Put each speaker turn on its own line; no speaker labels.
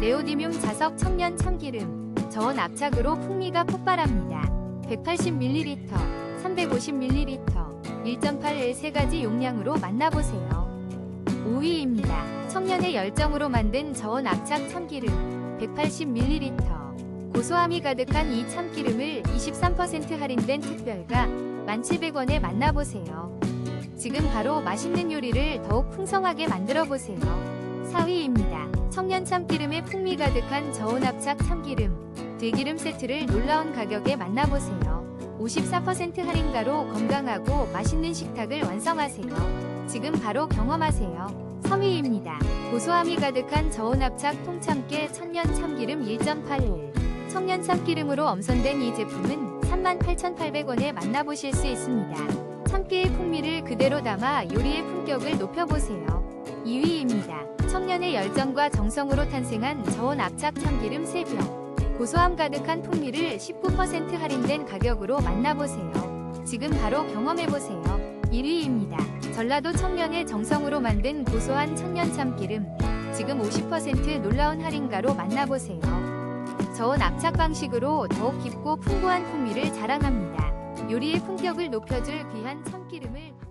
네오디뮴 자석 천년 참기름 저온 압착으로 풍미가 폭발합니다. 180ml, 350ml, 1.8L 세 가지 용량으로 만나보세요. 5위입니다. 청년의 열정으로 만든 저온 압착 참기름 180ml 고소함이 가득한 이 참기름을 23% 할인된 특별가 1,700원에 만나보세요. 지금 바로 맛있는 요리를 더욱 풍성하게 만들어 보세요. 4위입니다. 청년 참기름의 풍미 가득한 저온 압착 참기름 들기름 세트를 놀라운 가격에 만나보세요. 54% 할인가로 건강하고 맛있는 식탁을 완성하세요. 지금 바로 경험하세요. 3위입니다. 고소함이 가득한 저온 압착 통참깨 천년 참기름 1.8일 청년 참기름으로 엄선된 이 제품은 38,800원에 만나보실 수 있습니다. 참깨의 풍미를 그대로 담아 요리의 품격을 높여보세요. 2위입니다. 청년의 열정과 정성으로 탄생한 저온 압착 참기름 3병 고소함 가득한 풍미를 19% 할인된 가격으로 만나보세요. 지금 바로 경험해보세요. 1위입니다. 전라도 청년의 정성으로 만든 고소한 천년 참기름 지금 50% 놀라운 할인가로 만나보세요. 저온 압착 방식으로 더욱 깊고 풍부한 풍미를 자랑합니다. 요리의 품격을 높여줄 귀한 참기름을